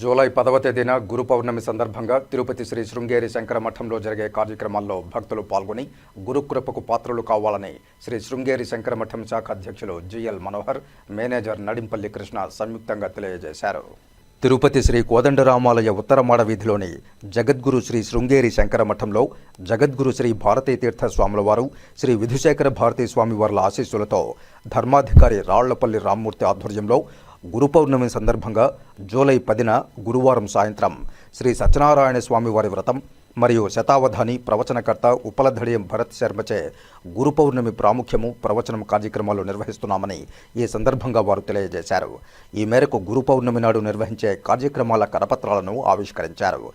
July పదవ తేదీన గురు పౌర్ణమి సందర్భంగా తిరుపతి శ్రీ శృంగేరి శంకర మఠంలో జరిగే కార్యక్రమాల్లో భక్తులు పాల్గొని గురుకృపకు పాత్రలు కావాలని శ్రీ శృంగేరి శంకర మఠం శాఖ అధ్యక్షులు జిఎల్ మనోహర్ మేనేజర్ నడింపల్లి కృష్ణ సంయుక్తంగా తెలియజేశారు. తిరుపతి శ్రీ కోదండరామాలయ ఉత్తరమాడ వీధిలోని జగద్గురు శ్రీ శృంగేరి శంకర మఠంలో జగద్గురు శ్రీ భారతీ తీర్థ స్వాములవారు శ్రీ విధుశేఖర భారతీ స్వామి వార్ల ఆశీస్సులతో ధర్మాధికారి రాళ్ళపల్లి రామ్మూర్తి ఆధ్వర్యంలో గురు పౌర్ణమి సందర్భంగా జూలై పదిన గురువారం సాయంత్రం శ్రీ సత్యనారాయణ స్వామి వారి వ్రతం మరియు శతావధాని ప్రవచనకర్త ఉపలధడియం భరత్ శర్మచే గురు పౌర్ణమి ప్రాముఖ్యము ప్రవచనం కార్యక్రమాలు నిర్వహిస్తున్నామని ఈ సందర్భంగా వారు తెలియజేశారు. ఈ మేరకు గురు పౌర్ణమి నాడు నిర్వహించే కార్యక్రమాల కరపత్రాలను ఆవిష్కరించారు.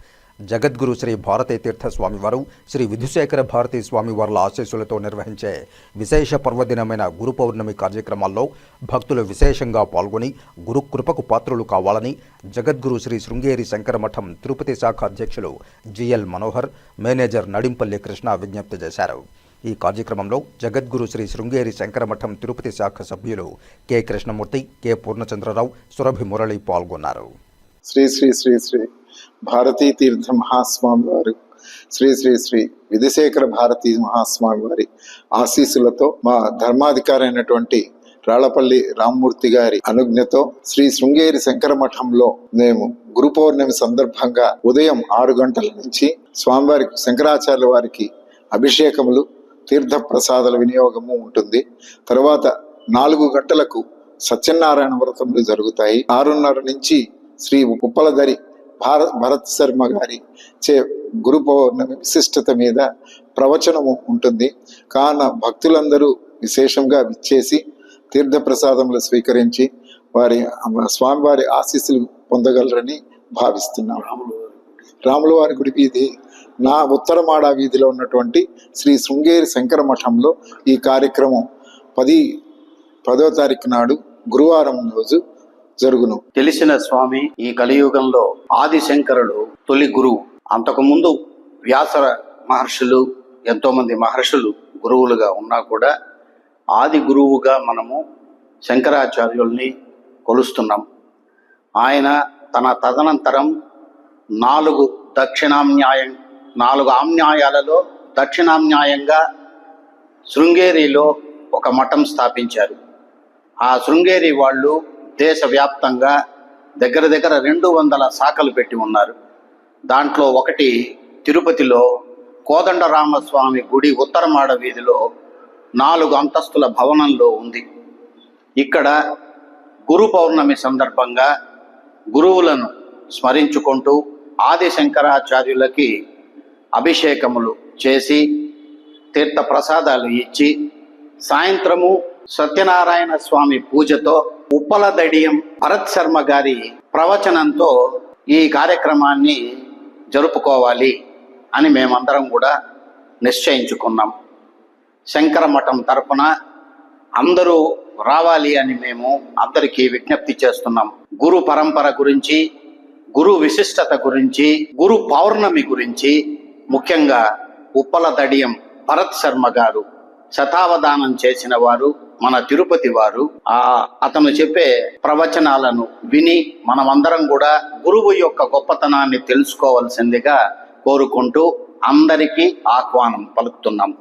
జగద్గురు శ్రీ భారతీ తీర్థ స్వామివారు శ్రీ విధుశేఖర భారతీ స్వామివార్ల ఆశీస్సులతో నిర్వహించే విశేష పర్వదినమైన గురు పౌర్ణమి కార్యక్రమాల్లో భక్తులు విశేషంగా పాల్గొని గురు కృపకు పాత్రులు కావాలని జగద్గురు శ్రీ శృంగేరి శంకర మఠం తిరుపతి శాఖ అధ్యక్షులు జిఎల్ మనోహర్ మేనేజర్ నడింపల్లి కృష్ణ విజ్ఞప్తి చేశారు. ఈ కార్యక్రమంలో జగద్గురు శ్రీ శృంగేరి శంకరమఠం తిరుపతి శాఖ సభ్యులు కె కృష్ణమూర్తి కె పూర్ణచంద్రరావు సురభి మురళి పాల్గొన్నారు. శ్రీ శ్రీ శ్రీ శ్రీ భారతీ తీర్థ మహాస్వామి వారు శ్రీ శ్రీ శ్రీ విధుశేఖర భారతీ మహాస్వామి వారి ఆశీస్సులతో మా ధర్మాధికారి అయినటువంటి రాళ్ళపల్లి రామ్మూర్తి గారి అనుజ్ఞతో శ్రీ శృంగేరి శంకర మఠంలో మేము గురు పౌర్ణమి సందర్భంగా ఉదయం ఆరు గంటల నుంచి స్వామివారికి శంకరాచార్య వారికి అభిషేకములు తీర్థ ప్రసాదాల వినియోగము ఉంటుంది. తర్వాత నాలుగు గంటలకు సత్యనారాయణ వ్రతములు జరుగుతాయి. ఆరున్నర నుంచి శ్రీ ఉప్పలధరి భారత్ భరత్ శర్మ గారి చే గురు పౌర్ణమి విశిష్టత మీద ప్రవచనము ఉంటుంది. కావున భక్తులందరూ విశేషంగా విచ్చేసి తీర్థప్రసాదములు స్వీకరించి వారి స్వామివారి ఆశీస్సులు పొందగలరని భావిస్తున్నాం. రాముల వారి గుడి వీధి నా ఉత్తరమాడ వీధిలో ఉన్నటువంటి శ్రీ శృంగేరి శంకర మఠంలో ఈ కార్యక్రమం పది పదో తారీఖు నాడు గురువారం రోజు జరుగును. తెలిసిన స్వామి ఈ కలియుగంలో ఆదిశంకరుడు తొలి గురువు అంతకుముందు వ్యాసర మహర్షులు ఎంతోమంది మహర్షులు గురువులుగా ఉన్నా కూడా ఆది గురువుగా మనము శంకరాచార్యుల్ని కొలుస్తున్నాం. ఆయన తన తదనంతరం నాలుగు దక్షిణామ్నాయం నాలుగు ఆమ్నాయాలలో దక్షిణామ్నాయంగా శృంగేరిలో ఒక మఠం స్థాపించారు. ఆ శృంగేరి వాళ్ళు దేశవ్యాప్తంగా దగ్గర దగ్గర రెండు వందల శాఖలు పెట్టి ఉన్నారు. దాంట్లో ఒకటి తిరుపతిలో కోదండరామస్వామి గుడి ఉత్తరమాడ వీధిలో నాలుగు అంతస్తుల భవనంలో ఉంది. ఇక్కడ గురు పౌర్ణమి సందర్భంగా గురువులను స్మరించుకుంటూ ఆది శంకరాచార్యులకి అభిషేకములు చేసి తీర్థ ప్రసాదాలు ఇచ్చి సాయంత్రము సత్యనారాయణ స్వామి పూజతో ఉప్పల దడియం భరత్ శర్మ గారి ప్రవచనంతో ఈ కార్యక్రమాన్ని జరుపుకోవాలి అని మేమందరం కూడా నిశ్చయించుకున్నాం. శంకరమఠం తరపున అందరూ రావాలి అని మేము అందరికీ విజ్ఞప్తి చేస్తున్నాం. గురు పరంపర గురించి గురు విశిష్టత గురించి గురు పౌర్ణమి గురించి ముఖ్యంగా ఉప్పల దడియం భరత్ శర్మ గారు శతావధానం చేసిన వారు మన తిరుపతి వారు ఆ అతను చెప్పే ప్రవచనాలను విని మనమందరం కూడా గురువు యొక్క గొప్పతనాన్ని తెలుసుకోవాల్సిందిగా కోరుకుంటూ అందరికీ ఆహ్వానం పలుకుతున్నాం.